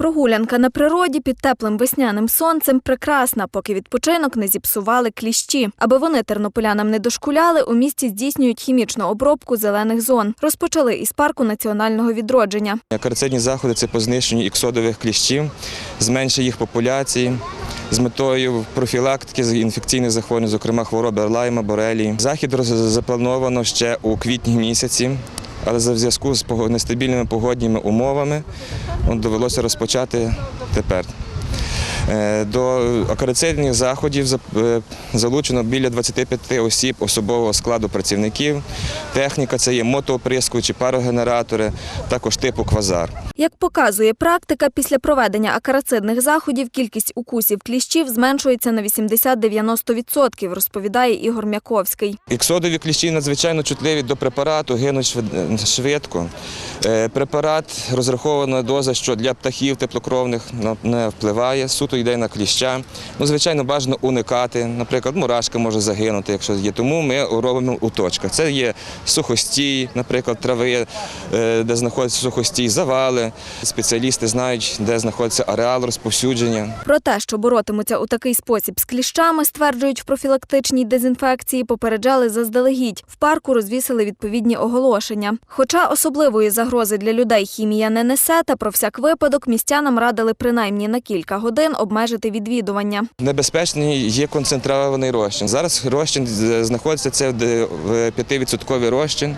Прогулянка на природі під теплим весняним сонцем прекрасна, поки відпочинок не зіпсували кліщі. Аби вони тернополянам не дошкуляли, у місті здійснюють хімічну обробку зелених зон. Розпочали із парку національного відродження. Карацидні заходи це по знищенню іксодових кліщів, зменшення їх популяції. З метою профілактики інфекційних захворювань, зокрема хвороби лайма, борелії. Захід заплановано ще у квітні місяці, але за зв'язку з нестабільними погодніми умовами довелося розпочати тепер. Е, До акарицидних заходів е, залучено біля 25 осіб особового складу працівників. Техніка це є мотооприскувачі, парогенератори, також типу квазар. Як показує практика, після проведення акарацидних заходів кількість укусів кліщів зменшується на 80-90%, розповідає Ігор Мяковський. Іксодові кліщі надзвичайно чутливі до препарату, гинуть швид- швидко. Е, Препарат розрахована доза, що для птахів теплокровних не впливає, суто йде на кліща. Ну, звичайно, бажано уникати. Наприклад, мурашка може загинути, якщо є. Тому ми робимо у точках. Це є сухостій, наприклад, трави, е, де знаходяться сухостій, завали. Спеціалісти знають, де знаходиться ареал розповсюдження. Про те, що боротимуться у такий спосіб з кліщами, стверджують в профілактичній дезінфекції, попереджали заздалегідь. В парку розвісили відповідні оголошення. Хоча особливої загрози для людей хімія не несе, та про всяк випадок містянам радили принаймні на кілька годин обмежити відвідування. Небезпечний є концентрований розчин. Зараз розчин е, знаходиться це в 5% розчин.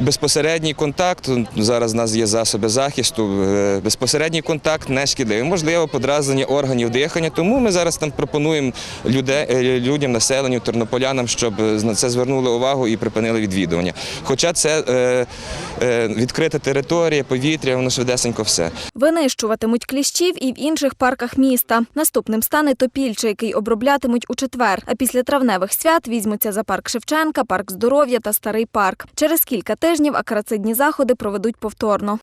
Безпосередній контакт зараз у нас є засоби захисту. е, Безпосередній контакт не шкідливий. Можливо, подразнення органів дихання. Тому ми зараз там пропонуємо людей, е, людям, населенню, тернополянам, щоб на це звернули увагу і припинили відвідування. Хоча це е, е, відкрита територія, повітря, воно швидесенько все. Винищуватимуть кліщів і в інших парках міста. Наступним стане Топільче, який оброблятимуть у четвер. А після травневих свят візьмуться за парк Шевченка, парк здоров'я та старий парк. Через кілька тижнів акарацидні заходи проведуть повторно.